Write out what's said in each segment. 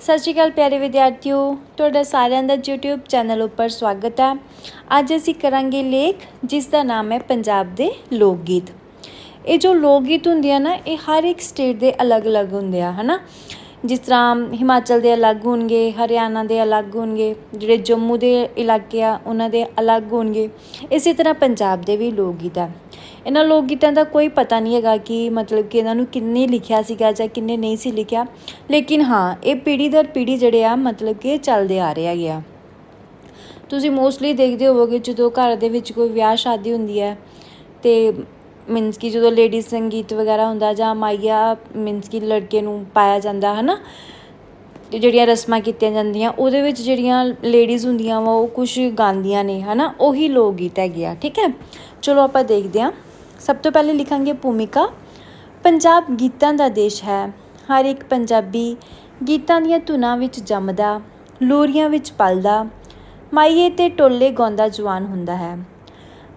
ਸਤਿ ਸ਼੍ਰੀ ਅਕਾਲ ਪਿਆਰੇ ਵਿਦਿਆਰਥੀਓ, ਤੁਹਾਡਾ ਸਾਰਿਆਂ ਦਾ YouTube ਚੈਨਲ ਉੱਪਰ ਸਵਾਗਤ ਹੈ। ਅੱਜ ਅਸੀਂ ਕਰਾਂਗੇ ਲੇਖ, ਜਿਸ ਦਾ ਨਾਮ ਹੈ ਪੰਜਾਬ ਦੇ ਲੋਕ ਗੀਤ ਇਹ ਜੋ ਲੋਕ ਗੀਤ ਹੁੰਦੇ ਆ ਨਾ, ਇਹ ਹਰ ਇੱਕ ਸਟੇਟ ਦੇ ਅਲੱਗ-ਅਲੱਗ ਹੁੰਦੇ ਆ, ਹਨਾ? ਜਿਸ ਤਰ੍ਹਾਂ ਹਿਮਾਚਲ ਦੇ ਅਲੱਗ ਹੋਣਗੇ, ਹਰਿਆਣਾ ਦੇ ਅਲੱਗ ਹੋਣਗੇ, ਜਿਹੜੇ ਜੰਮੂ ਦੇ ਇਲਾਕੇ ਆ, ਉਹਨਾਂ ਦੇ ਅਲੱਗ ਹੋਣਗੇ। ਇਸੇ ਤਰ੍ਹਾਂ ਪੰਜਾਬ ਦੇ ਵੀ ਲੋਕ ਗੀਤ ਆ। ਇਹਨਾਂ ਲੋਕ ਗੀਤਾਂ ਦਾ ਕੋਈ ਪਤਾ ਨਹੀਂ ਹੈਗਾ ਕਿ ਮਤਲਬ ਕਿ ਇਹਨਾਂ ਨੂੰ ਕਿੰਨੇ ਲਿਖਿਆ ਸੀਗਾ ਜਾਂ ਕਿੰਨੇ ਨਹੀਂ ਸੀ ਲਿਖਿਆ। ਲੇਕਿਨ ਹਾਂ, ਇਹ ਪੀੜ੍ਹੀ ਦਰ ਪੀੜ੍ਹੀ ਜਿਹੜੇ ਆ, ਮਤਲਬ ਕਿ ਚੱਲਦੇ ਆ ਰਿਹਾ ਹੈਗੇ ਆ। ਤੁਸੀਂ ਮੋਸਟਲੀ ਦੇਖਦੇ ਹੋਵੋਗੇ ਜਦੋਂ ਘਰ ਦੇ ਵਿੱਚ ਕੋਈ ਵਿਆਹ ਸ਼ਾਦੀ ਹੁੰਦੀ ਹੈ ਤੇ ਮੀਨਸ ਕਿ ਜਦੋਂ ਲੇਡੀ ਸੰਗੀਤ ਵਗੈਰਾ ਹੁੰਦਾ ਜਾਂ ਮਾਈਆ ਮੀਨਸ ਕਿ ਲੜਕੇ ਨੂੰ ਪਾਇਆ ਜਾਂਦਾ, ਹਨਾ? ਤੇ ਜਿਹੜੀਆਂ ਰਸਮਾਂ ਕੀਤੀਆਂ ਜਾਂਦੀਆਂ, ਉਹਦੇ ਵਿੱਚ ਜਿਹੜੀਆਂ ਲੇਡੀਜ਼ ਹੁੰਦੀਆਂ ਵਾ, ਉਹ ਕੁਝ ਗਾਉਂਦੀਆਂ ਨੇ, ਹਨਾ? ਉਹੀ ਲੋਕ ਗੀਤ ਹੈਗੇ ਆ, ਠੀਕ ਹੈ? ਚਲੋ ਆਪਾਂ ਦੇਖਦੇ ਹਾਂ। ਸਭ ਤੋਂ ਪਹਿਲੇ ਲਿਖਾਂਗੇ ਭੂਮਿਕਾ। ਪੰਜਾਬ ਗੀਤਾਂ ਦਾ ਦੇਸ਼ ਹੈ। ਹਰ ਇੱਕ ਪੰਜਾਬੀ ਗੀਤਾਂ ਦੀਆਂ ਧੁਨਾਂ ਵਿੱਚ ਜੰਮਦਾ, ਲੋਰੀਆਂ ਵਿੱਚ ਪਲਦਾ। ਮਾਈਏ ਤੇ ਟੋਲੇ ਗਾਉਂਦਾ ਜਵਾਨ ਹੁੰਦਾ ਹੈ।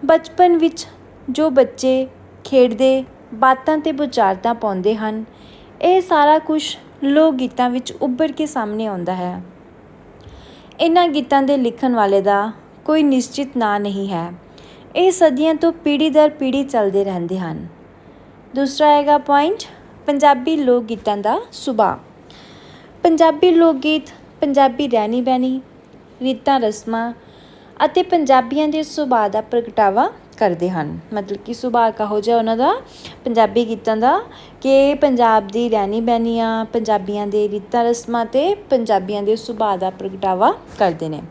ਬਚਪਨ ਵਿੱਚ ਜੋ ਬੱਚੇ ਖੇਡਦੇ, ਬਾਤਾਂ ਤੇ ਬੁਝਾਰਤਾਂ ਪਾਉਂਦੇ ਹਨ। ਇਹ ਸਾਰਾ ਕੁਝ ਲੋਕ ਗੀਤਾਂ ਵਿੱਚ ਉੱਭਰ ਕੇ ਸਾਹਮਣੇ ਆਉਂਦਾ ਹੈ। ਇਹਨਾਂ ਗੀਤਾਂ ਦੇ ਲਿਖਣ ਵਾਲੇ ਦਾ ਕੋਈ ਨਿਸ਼ਚਿਤ ਨਾਂ ਨਹੀਂ ਹੈ। ਇਹ ਸਦੀਆਂ ਤੋਂ ਪੀੜ੍ਹੀ ਦਰ ਪੀੜ੍ਹੀ ਚੱਲਦੇ ਰਹਿੰਦੇ ਹਨ। ਦੂਸਰਾ ਹੈਗਾ ਪੁਆਇੰਟ ਪੰਜਾਬੀ ਲੋਕ ਗੀਤਾਂ ਦਾ ਸੁਭਾਅ। ਪੰਜਾਬੀ ਲੋਕ ਗੀਤ, ਪੰਜਾਬੀ ਰਹਿਣੀ ਬਹਿਣੀ ਰੀਤਾਂ ਰਸਮਾਂ ਅਤੇ ਪੰਜਾਬੀਆਂ ਦੇ ਸੁਭਾਅ ਦਾ ਪ੍ਰਗਟਾਵਾ ਕਰਦੇ ਹਨ। ਮਤਲਬ ਕਿ ਸੁਭਾਅ ਕਹੋ ਜਿਹਾ ਉਹਨਾਂ ਦਾ, ਪੰਜਾਬੀ ਗੀਤਾਂ ਦਾ, ਕਿ ਪੰਜਾਬ ਦੀ ਰਹਿਣੀ ਬਹਿਣੀ ਆ ਪੰਜਾਬੀਆਂ ਦੇ ਰੀਤਾਂ ਰਸਮਾਂ ਤੇ ਪੰਜਾਬੀਆਂ ਦੇ ਸੁਭਾਅ ਦਾ ਪ੍ਰਗਟਾਵਾ ਕਰਦੇ ਨੇ।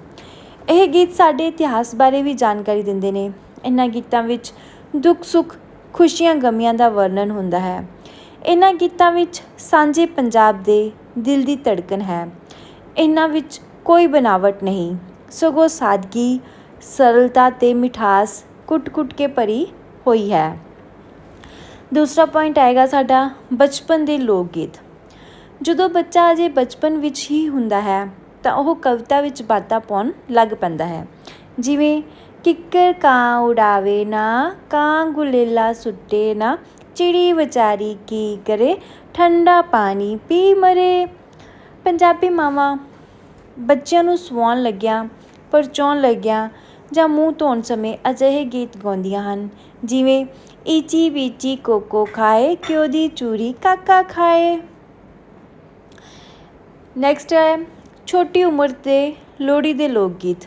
ਇਹ ਗੀਤ ਸਾਡੇ ਇਤਿਹਾਸ ਬਾਰੇ ਵੀ ਜਾਣਕਾਰੀ ਦਿੰਦੇ ਨੇ। ਇਹਨਾਂ ਗੀਤਾਂ ਵਿੱਚ ਦੁੱਖ, ਸੁੱਖ, ਖੁਸ਼ੀਆਂ, ਗਮੀਆਂ ਦਾ ਵਰਣਨ ਹੁੰਦਾ ਹੈ। ਇਹਨਾਂ ਗੀਤਾਂ ਵਿੱਚ ਸਾਂਝੇ ਪੰਜਾਬ ਦੇ ਦਿਲ ਦੀ ਧੜਕਨ ਹੈ। ਇਹਨਾਂ ਵਿੱਚ ਕੋਈ ਬਨਾਵਟ ਨਹੀਂ। ਸਗੋਂ ਸਾਦਗੀ, ਸਰਲਤਾ ਤੇ ਮਿਠਾਸ ਕੁੱਟ-ਕੁੱਟ ਕੇ ਭਰੀ ਹੋਈ ਹੈ। ਦੂਸਰਾ ਪੁਆਇੰਟ ਆਏਗਾ ਸਾਡਾ ਬਚਪਨ ਦੇ ਲੋਕ ਗੀਤ ਜਦੋਂ ਬੱਚਾ ਅਜੇ ਬਚਪਨ ਵਿੱਚ ਹੀ ਹੁੰਦਾ ਹੈ, ਤਾਂ ਉਹ ਕਵਿਤਾ ਵਿੱਚ ਬਾਤਾਂ ਪਾਉਣ ਲੱਗ ਪੈਂਦਾ ਹੈ। ਜਿਵੇਂ, ਕਿੱਕਰ ਕਾਂ ਉਡਾਵੇ ਨਾ, ਕਾਂ ਗੁਲੇਲਾ ਸੁੱਟੇ ਨਾ, ਚਿੜੀ ਵਿਚਾਰੀ ਕੀ ਕਰੇ, ਠੰਡਾ ਪਾਣੀ ਪੀ ਮਰੇ। ਪੰਜਾਬੀ ਮਾਵਾਂ ਬੱਚਿਆਂ ਨੂੰ ਸਵਾਉਣ ਲੱਗਿਆ, ਪਰਚਾਉਣ ਲੱਗਿਆਂ ਜਾਂ ਮੂੰਹ ਧੋਣ ਸਮੇਂ ਅਜਿਹੇ ਗੀਤ ਗਾਉਂਦੀਆਂ ਹਨ। ਜਿਵੇਂ, ਈਚੀ ਵੀਚੀ ਕੋਕੋ ਖਾਏ, ਕਿਉ ਦੀ ਚੂਰੀ ਕਾਕਾ ਖਾਏ। ਨੈਕਸਟ ਹੈ, ਛੋਟੀ ਉਮਰ ਦੇ ਲੋਹੜੀ ਦੇ ਲੋਕ ਗੀਤ।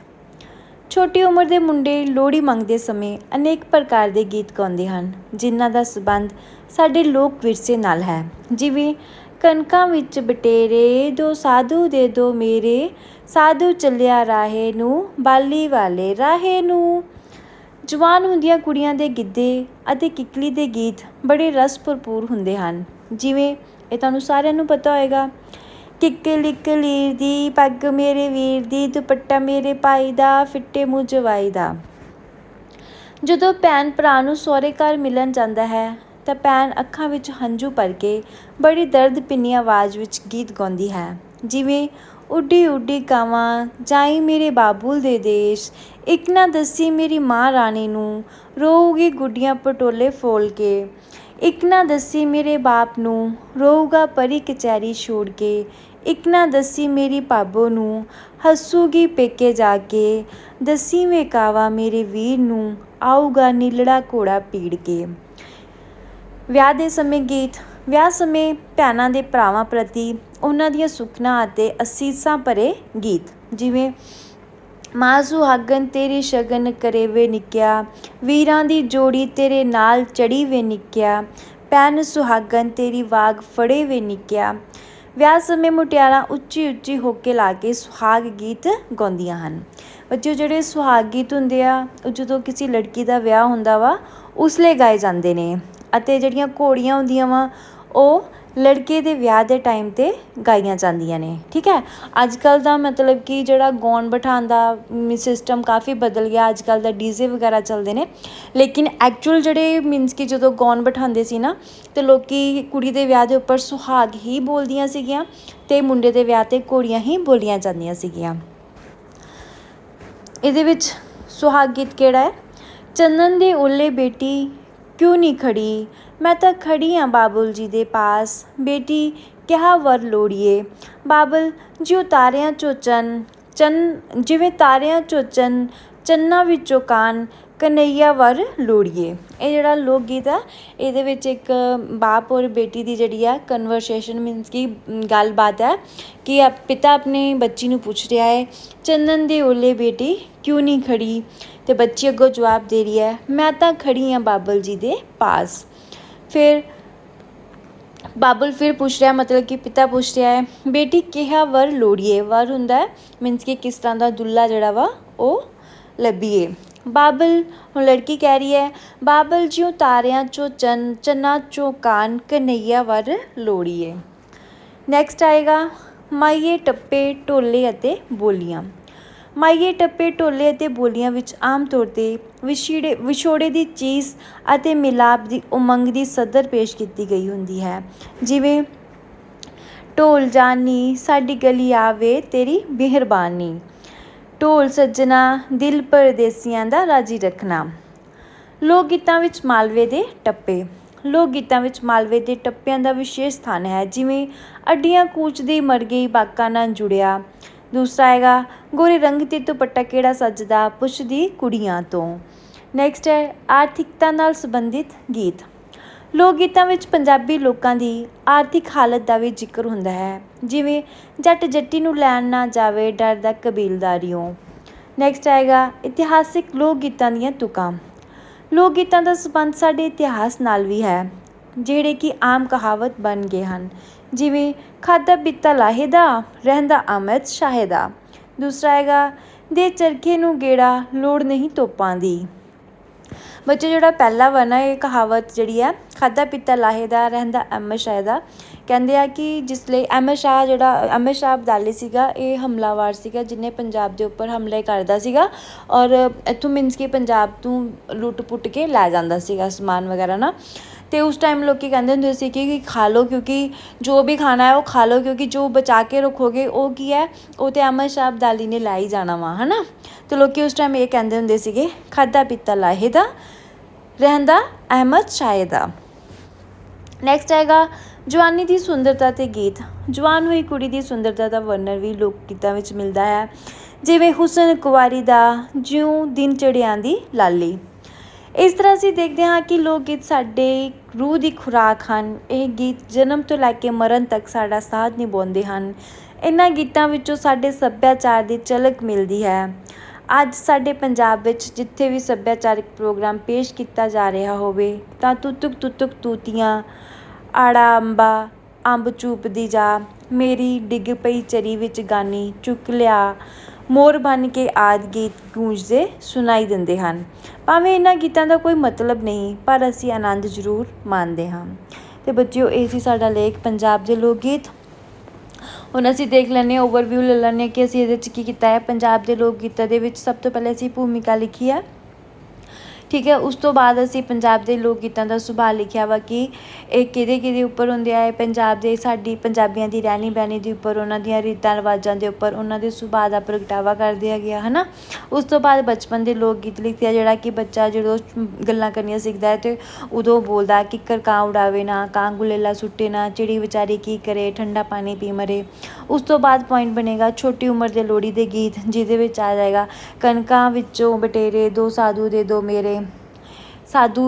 ਛੋਟੀ ਉਮਰ ਦੇ ਮੁੰਡੇ ਲੋਹੜੀ ਮੰਗਦੇ ਸਮੇਂ ਅਨੇਕ ਪ੍ਰਕਾਰ ਦੇ ਗੀਤ ਗਾਉਂਦੇ ਹਨ, ਜਿਨ੍ਹਾਂ ਦਾ ਸਬੰਧ ਸਾਡੇ ਲੋਕ ਵਿਰਸੇ ਨਾਲ ਹੈ। ਜਿਵੇਂ, ਕਣਕਾਂ ਵਿੱਚ ਬਟੇਰੇ, ਦੋ ਸਾਧੂ ਦੇ ਦੋ ਮੇਰੇ ਸਾਧੂ ਚੱਲਿਆ ਰਾਹੇ ਨੂੰ, ਬਾਲੀ ਵਾਲੇ ਰਾਹੇ ਨੂੰ। ਜਵਾਨ ਹੁੰਦੀਆਂ ਕੁੜੀਆਂ ਦੇ ਗਿੱਧੇ ਅਤੇ ਕਿੱਕਲੀ ਦੇ ਗੀਤ ਬੜੇ ਰਸ ਭਰਪੂਰ ਹੁੰਦੇ ਹਨ। ਜਿਵੇਂ, ਇਹ ਤੁਹਾਨੂੰ ਸਾਰਿਆਂ ਨੂੰ ਪਤਾ ਹੋਏਗਾ। ਕਿੱਕਲੀ ਕਲੀਰ ਦੀ ਪੱਗ ਮੇਰੇ ਵੀਰ ਦੀ, ਦੁਪੱਟਾ ਮੇਰੇ ਭਾਈ ਦਾ, ਫਿੱਟੇ ਮੂੰਹ ਜਵਾਈ ਦਾ। ਜਦੋਂ ਭੈਣ ਭਰਾ ਨੂੰ ਸਹੁਰੇ ਘਰ ਮਿਲਣ ਜਾਂਦਾ ਹੈ, ਤਾਂ ਭੈਣ ਅੱਖਾਂ ਵਿੱਚ ਹੰਝੂ ਭਰ ਕੇ ਬੜੀ ਦਰਦ ਪਿੰਨੀ ਆਵਾਜ਼ ਵਿੱਚ ਗੀਤ ਗਾਉਂਦੀ ਹੈ। ਜਿਵੇਂ ਉੱਡੀ ਉੱਡੀ ਕਾਵਾਂ ਜਾਈ ਮੇਰੇ ਬਾਬੁਲ ਦੇ ਦੇਸ਼, ਇੱਕ ਨਾ ਦੱਸੀ ਮੇਰੀ ਮਾਂ ਰਾਣੀ ਨੂੰ, ਰੋਊਗੀ ਗੁੱਡੀਆਂ ਪਟੋਲੇ ਫੋਲ ਕੇ। ਇੱਕ ਨਾ ਦੱਸੀ ਮੇਰੇ ਬਾਪ ਨੂੰ, ਰੋਊਗਾ ਪਰੀ ਕਚਹਿਰੀ ਛੋੜ ਕੇ। ਇੱਕ ਨਾ ਦੱਸੀ ਮੇਰੀ ਭਾਬੋ ਨੂੰ, ਹੱਸੂਗੀ ਪੇਕੇ ਜਾ ਕੇ। ਦੱਸੀ ਵੇ ਕਾਵਾ ਮੇਰੇ ਵੀਰ ਨੂੰ, ਆਊਗਾ ਨੀਲੜਾ ਘੋੜਾ ਪੀੜ ਕੇ। ਵਿਆਹ ਦੇ ਸਮੇਂ ਗੀਤ ਵਿਆਹ ਸਮੇਂ ਭੈਣਾਂ ਦੇ ਭਰਾਵਾਂ ਪ੍ਰਤੀ ਉਹਨਾਂ ਦੀਆਂ ਸੁਖਨਾ ਅਤੇ ਅਸੀਸਾਂ ਭਰੇ ਗੀਤ, ਜਿਵੇਂ ਮਾਂ ਸੁਹਾਗਨ ਤੇਰੇ ਸ਼ਗਨ ਕਰੇ ਵੇ ਨਿੱਕਿਆ, ਵੀਰਾਂ ਦੀ ਜੋੜੀ ਤੇਰੇ ਨਾਲ ਚੜੀ ਵੇ ਨਿੱਕਿਆ ਭੈਣ ਸੁਹਾਗਨ ਤੇਰੀ ਵਾਗ ਫੜੇ ਵੇ ਨਿੱਕਿਆ। ਵਿਆਹ ਸਮੇਂ ਮੁਟਿਆਰਾਂ ਉੱਚੀ ਉੱਚੀ ਹੋ ਕੇ ਲਾ ਕੇ ਸੁਹਾਗ ਗੀਤ ਗਾਉਂਦੀਆਂ ਹਨ। ਬੱਚੇ ਜਿਹੜੇ ਸੁਹਾਗ ਗੀਤ ਹੁੰਦੇ ਆ, ਉਹ ਜਦੋਂ ਕਿਸੇ ਲੜਕੀ ਦਾ ਵਿਆਹ ਹੁੰਦਾ ਵਾ, ਉਸ ਲਈ ਗਾਏ ਜਾਂਦੇ ਨੇ ਅਤੇ ਜਿਹੜੀਆਂ ਘੋੜੀਆਂ ਹੁੰਦੀਆਂ ਵਾ ਉਹ ਲੜਕੇ ਦੇ ਵਿਆਹ ਦੇ ਟਾਈਮ ਤੇ ਗਾਈਆਂ ਜਾਂਦੀਆਂ ਨੇ, ਠੀਕ ਹੈ? ਅੱਜ ਕੱਲ ਦਾ ਮਤਲਬ ਕਿ ਜਿਹੜਾ ਗਾਉਣ ਬਿਠਾਉਣ ਦਾ ਸਿਸਟਮ ਕਾਫੀ ਬਦਲ ਗਿਆ ਅੱਜ ਕੱਲ ਦਾ ਡੀਜ਼ੇ ਵਗੈਰਾ ਚੱਲਦੇ ਨੇ। ਲੇਕਿਨ ਐਕਚੁਅਲ ਜਿਹੜੇ ਮੀਨਸ ਕਿ ਜਦੋਂ ਗਾਉਣ ਬਿਠਾਉਂਦੇ ਸੀ ਨਾ, ਤੇ ਲੋਕੀ ਕੁੜੀ ਦੇ ਵਿਆਹ ਦੇ ਉੱਪਰ ਸੁਹਾਗ ਹੀ ਬੋਲਦੀਆਂ ਸੀਗੀਆਂ ਤੇ ਮੁੰਡੇ ਦੇ ਵਿਆਹ ਤੇ ਘੋੜੀਆਂ ਹੀ ਬੋਲੀਆਂ ਜਾਂਦੀਆਂ ਸੀਗੀਆਂ। ਇਹਦੇ ਵਿੱਚ ਸੁਹਾਗ ਗੀਤ ਕਿਹੜਾ ਹੈ? ਚੰਦਨ ਦੇ ਓਲੇ ਬੇਟੀ ਕਿਉਂ ਨਹੀਂ ਖੜੀ? ਮੈਂ ਤਾਂ ਖੜੀ ਹਾਂ ਬਾਬੁਲ ਜੀ ਦੇ ਪਾਸ। ਬੇਟੀ, ਕਿਹਾ ਵਰ ਲੋੜੀਏ। ਬਾਬਲ, ਜਿਉ ਤਾਰਿਆਂ ਚੋਂ ਚੰਨ ਚੰਨ, ਜਿਵੇਂ ਤਾਰਿਆਂ ਚੋਂ ਚੰਨ, ਚੰਨਾ ਵਿੱਚੋਂ ਕਾਨ, ਕਨਈਆ ਵਰ ਲੋੜੀਏ। ਇਹ ਜਿਹੜਾ ਲੋਕ ਗੀਤ ਆ, ਇਹਦੇ ਵਿੱਚ ਇੱਕ ਬਾਪ ਔਰ ਬੇਟੀ ਦੀ ਜਿਹੜੀ ਆ ਕਨਵਰਸੇਸ਼ਨ ਮੀਨਸ ਕਿ ਗੱਲਬਾਤ ਹੈ ਕਿ ਪਿਤਾ ਆਪਣੇ ਬੱਚੀ ਨੂੰ ਪੁੱਛ ਰਿਹਾ ਹੈ ਚੰਦਨ ਦੇ ਓਲੇ ਬੇਟੀ ਕਿਉਂ ਨਹੀਂ ਖੜੀ? ਤੇ ਬੱਚੀ ਅੱਗੋਂ ਜਵਾਬ ਦੇ ਰਹੀ ਹੈ, ਮੈਂ ਤਾਂ ਖੜੀ ਹਾਂ ਬਾਬਲ ਜੀ ਦੇ ਪਾਸ। ਫਿਰ ਬਾਬਲ ਫਿਰ ਪੁੱਛ ਰਿਹਾ, ਮਤਲਬ ਕਿ ਪਿਤਾ ਪੁੱਛ ਰਿਹਾ ਹੈ, ਬੇਟੀ ਕਿਹਾ ਵਰ ਲੋੜੀਏ, ਵਰ ਹੁੰਦਾ ਹੈ ਮੀਨਸ ਕਿ ਕਿਸ ਤਰ੍ਹਾਂ ਦਾ ਦੁੱਲਾ ਜਿਹੜਾ ਵਾ, ਉਹ ਲੱਭੀਏ। ਬਾਬਲ ਹੁਣ ਲੜਕੀ ਕਹਿ ਰਹੀ ਹੈ, ਬਾਬਲ ਜਿਉ ਤਾਰਿਆਂ ਚੋਂ ਚੰਨ, ਚੰਨਾ ਚੋਂ ਕਾਨ, ਕਨਈਆ ਵਰ ਲੋੜੀਏ। ਨੈਕਸਟ ਆਏਗਾ, ਮਾਈਏ ਟੱਪੇ, ਢੋਲੇ ਅਤੇ ਬੋਲੀਆਂ। ਮਾਈਏ ਟੱਪੇ ਢੋਲੇ ਅਤੇ ਬੋਲੀਆਂ ਵਿੱਚ ਆਮ ਤੌਰ ਤੇ ਵਿਛੜੇ ਵਿਛੋੜੇ ਦੀ ਚੀਜ਼ ਅਤੇ ਮਿਲਾਪ ਦੀ ਉਮੰਗ ਦੀ ਸਦਰ ਪੇਸ਼ ਕੀਤੀ ਗਈ ਹੁੰਦੀ ਹੈ। ਜਿਵੇਂ, ਢੋਲ ਜਾਨੀ, ਸਾਡੀ ਗਲੀ ਆਵੇ, ਤੇਰੀ ਮਿਹਰਬਾਨੀ। ਢੋਲ ਸੱਜਣਾ, ਦਿਲ ਪਰਦੇਸੀਆਂ ਦਾ ਰਾਜੀ ਰੱਖਣਾ। ਲੋਕ ਗੀਤਾਂ ਵਿੱਚ ਮਾਲਵੇ ਦੇ ਟੱਪੇ। ਲੋਕ ਗੀਤਾਂ ਵਿੱਚ ਮਾਲਵੇ ਦੇ ਟੱਪਿਆਂ ਦਾ ਵਿਸ਼ੇਸ਼ ਸਥਾਨ ਹੈ, ਜਿਵੇਂ, ਅੱਡੀਆਂ ਕੂਚਦੀ ਮਰ ਗਈ ਬਾਕਾਂ ਨਾਲ ਜੁੜਿਆ। ਦੂਸਰਾ ਆਏਗਾ, ਗੋਰੇ ਰੰਗ ਤੇ ਦੁਪੱਟਾ ਕਿਹੜਾ ਸੱਜਦਾ? ਪੁੱਛਦੀ ਕੁੜੀਆਂ ਤੋਂ। ਨੈਕਸਟ ਹੈ, ਆਰਥਿਕਤਾ ਨਾਲ ਸੰਬੰਧਿਤ ਗੀਤ। ਲੋਕ ਗੀਤਾਂ ਵਿੱਚ ਪੰਜਾਬੀ ਲੋਕਾਂ ਦੀ ਆਰਥਿਕ ਹਾਲਤ ਦਾ ਵੀ ਜ਼ਿਕਰ ਹੁੰਦਾ ਹੈ। ਜਿਵੇਂ, ਜੱਟ ਜੱਟੀ ਨੂੰ ਲੈਣ ਨਾ ਜਾਵੇ, ਡਰ ਦਾ ਕਬੀਲਦਾਰੀਓਂ। ਨੈਕਸਟ ਆਏਗਾ, ਇਤਿਹਾਸਿਕ ਲੋਕ ਗੀਤਾਂ ਦੀਆਂ ਤੁਕਾਂ। ਲੋਕ ਗੀਤਾਂ ਦਾ ਸੰਬੰਧ ਸਾਡੇ ਇਤਿਹਾਸ ਨਾਲ ਵੀ ਹੈ, ਜਿਹੜੇ ਕਿ ਆਮ ਕਹਾਵਤ ਬਣ ਗਏ ਹਨ। ਜਿਵੇਂ ਖਾਦਾ ਪੀਤਾ ਲਾਹੇ ਦਾ ਰਹਿੰਦਾ ਅਮਿਤ ਸ਼ਾਹੇ ਦਾ ਦੂਸਰਾ ਹੈਗਾ, ਦੇ ਚਰਖੇ ਨੂੰ ਗੇੜਾ ਲੋੜ ਨਹੀਂ ਤੋਪਾਂ ਦੀ। ਬੱਚੇ, ਜਿਹੜਾ ਪਹਿਲਾ ਵਾ ਨਾ ਇਹ ਕਹਾਵਤ ਜਿਹੜੀ ਹੈ, ਖਾਦਾ ਪੀਤਾ ਲਾਹੇ ਦਾ ਰਹਿੰਦਾ ਅਹਿਮਦ ਸ਼ਾਹ ਦਾ ਕਹਿੰਦੇ ਆ ਕਿ ਜਿਸ ਲਈ ਅਹਿਮਦ ਸ਼ਾਹ ਜਿਹੜਾ ਅਹਿਮਦ ਸ਼ਾਹ ਅਬਦਾਲੀ ਸੀਗਾ, ਇਹ ਹਮਲਾਵਰ ਸੀਗਾ ਜਿਹਨੇ ਪੰਜਾਬ ਦੇ ਉੱਪਰ ਹਮਲੇ ਕਰਦਾ ਸੀਗਾ ਔਰ ਇੱਥੋਂ ਮੀਨਸ ਕਿ ਪੰਜਾਬ ਤੋਂ ਲੁੱਟ ਪੁੱਟ ਕੇ ਲੈ ਜਾਂਦਾ ਸੀਗਾ ਸਮਾਨ ਵਗੈਰਾ ਨਾ। ਤੇ ਉਸ ਟਾਈਮ ਲੋਕੀ ਕਹਿੰਦੇ ਹੁੰਦੇ ਸੀ ਕਿ ਖਾ ਲਓ ਕਿਉਂਕਿ ਜੋ ਵੀ ਖਾਣਾ ਹੈ ਉਹ ਖਾ ਲਓ ਕਿਉਂਕਿ ਜੋ ਬਚਾ ਕੇ ਰੱਖੋਗੇ ਉਹ ਕੀ ਹੈ, ਉਹ ਤੇ ਅਹਿਮਦ ਸ਼ਾਹ ਅਬਦਾਲੀ ਨੇ ਲੈ ਹੀ ਜਾਣਾ ਵਾ, ਹਨਾ? ਤੇ ਲੋਕੀ ਉਸ ਟਾਈਮ ਇਹ ਕਹਿੰਦੇ ਹੁੰਦੇ ਸੀਗੇ, ਖਾਦਾ ਪੀਤਾ ਲਾਹੇ ਦਾ ਰਹਿੰਦਾ ਅਹਿਮਦ ਸ਼ਾਹ ਦਾ ਨੈਕਸਟ ਆਏਗਾ, ਜਵਾਨੀ ਦੀ ਸੁੰਦਰਤਾ ਤੇ ਗੀਤ। ਜਵਾਨ ਹੋਈ ਕੁੜੀ ਦੀ ਸੁੰਦਰਤਾ ਦਾ ਵਰਣਨ ਵੀ ਲੋਕ ਗੀਤਾਂ ਵਿੱਚ ਮਿਲਦਾ ਹੈ। ਜਿਵੇਂ ਹੁਸਨ ਕੁਵਾਰੀ ਦਾ, ਜਿਉਂ ਦਿਨ ਚੜਿਆਂ ਦੀ ਲਾਲੀ। ਇਸ ਤਰ੍ਹਾਂ ਅਸੀਂ ਦੇਖਦੇ ਹਾਂ ਕਿ ਲੋਕ ਗੀਤ ਸਾਡੇ ਰੂਹ ਦੀ ਖੁਰਾਕ ਹਨ। ਇਹ ਗੀਤ ਜਨਮ ਤੋਂ ਲੈ ਕੇ ਮਰਨ ਤੱਕ ਸਾਡਾ ਸਾਥ ਨਿਭਾਉਂਦੇ ਹਨ। ਇਹਨਾਂ ਗੀਤਾਂ ਵਿੱਚੋਂ ਸਾਡੇ ਸੱਭਿਆਚਾਰ ਦੀ ਝਲਕ ਮਿਲਦੀ ਹੈ। ਅੱਜ ਸਾਡੇ ਪੰਜਾਬ ਵਿੱਚ ਜਿੱਥੇ ਵੀ ਸੱਭਿਆਚਾਰਕ ਪ੍ਰੋਗਰਾਮ ਪੇਸ਼ ਕੀਤਾ ਜਾ ਰਿਹਾ ਹੋਵੇ, ਤਾਂ ਤੁਤੁਕ ਤੁਤੁਕ ਤੂਤੀਆਂ, ਆੜਾ ਅੰਬਾ, ਅੰਬ ਚੂਪਦੀ ਜਾ, ਮੇਰੀ ਡਿੱਗ ਪਈ ਚਰੀ ਵਿੱਚ ਗਾਨੀ ਚੁੱਕ ਲਿਆ ਮੋਰ ਬਣ ਕੇ ਆਦ ਗੀਤ ਗੂੰਜਦੇ ਸੁਣਾਈ ਦਿੰਦੇ ਹਨ। ਭਾਵੇਂ ਇਹਨਾਂ ਗੀਤਾਂ ਦਾ ਕੋਈ ਮਤਲਬ ਨਹੀਂ, ਪਰ ਅਸੀਂ ਆਨੰਦ ਜ਼ਰੂਰ ਮਾਣਦੇ ਹਾਂ। ਤੇ ਬੱਚਿਓ, ਇਹ ਸੀ ਸਾਡਾ ਲੇਖ ਪੰਜਾਬ ਦੇ ਲੋਕ ਗੀਤ। ਹੁਣ ਅਸੀਂ ਦੇਖ ਲੈਂਦੇ ਹਾਂ ਓਵਰਵਿਊ ਲੈ ਲੈਂਦੇ ਹਾਂ ਕਿ ਅਸੀਂ ਇਹਦੇ 'ਚ ਕੀ ਕੀਤਾ ਹੈ। ਪੰਜਾਬ ਦੇ ਲੋਕ ਗੀਤਾਂ ਦੇ ਵਿੱਚ ਸਭ ਤੋਂ ਪਹਿਲੇ ਅਸੀਂ ਭੂਮਿਕਾ ਲਿਖੀ ਹੈ। ਠੀਕ ਹੈ, ਉਸ ਤੋਂ ਬਾਅਦ ਅਸੀਂ ਪੰਜਾਬ ਦੇ ਲੋਕ ਗੀਤਾਂ ਦਾ ਸੁਭਾਅ ਲਿਖਿਆ ਵਾ ਕਿ ਇਹ ਕਿਹਦੇ ਕਿਹਦੇ ਉੱਪਰ ਹੁੰਦੇ ਆ, ਇਹ ਪੰਜਾਬ ਦੇ ਸਾਡੀ ਪੰਜਾਬੀਆਂ ਦੀ ਰਹਿਣੀ ਬਹਿਣੀ ਦੇ ਉੱਪਰ, ਉਹਨਾਂ ਦੀਆਂ ਰੀਤਾਂ ਰਿਵਾਜਾਂ ਦੇ ਉੱਪਰ, ਉਹਨਾਂ ਦੇ ਸੁਭਾਅ ਦਾ ਪ੍ਰਗਟਾਵਾ ਕਰਦੇ ਹੈਗੇ ਆ ਹੈ ਨਾ ਉਸ ਤੋਂ ਬਾਅਦ ਬਚਪਨ ਦੇ ਲੋਕ ਗੀਤ ਲਿਖਿਆ ਜਿਹੜਾ ਕਿ ਬੱਚਾ ਜਦੋਂ ਗੱਲਾਂ ਕਰਨੀਆਂ ਸਿੱਖਦਾ ਹੈ ਤੇ ਉਦੋਂ ਬੋਲਦਾ ਕਿੱਕਰ ਕਾਂ ਉਡਾਵੇ ਨਾ, ਕਾਂ ਗੁਲੇਲਾ ਸੁੱਟੇ ਨਾ, ਚਿੜੀ ਵਿਚਾਰੀ ਕੀ ਕਰੇ, ਠੰਡਾ ਪਾਣੀ ਪੀ ਮਰੇ। ਉਸ ਤੋਂ ਬਾਅਦ ਪੁਆਇੰਟ ਬਣੇਗਾ ਛੋਟੀ ਉਮਰ ਦੇ ਲੋੜੀ ਦੇ ਗੀਤ, ਜਿਹਦੇ ਵਿੱਚ ਆ ਜਾਏਗਾ, ਕਣਕਾਂ ਵਿੱਚੋਂ ਬਟੇਰੇ, ਦੋ ਸਾਧੂ ਦੇ ਦੋ ਮੇਰੇ ਸਾਧੂ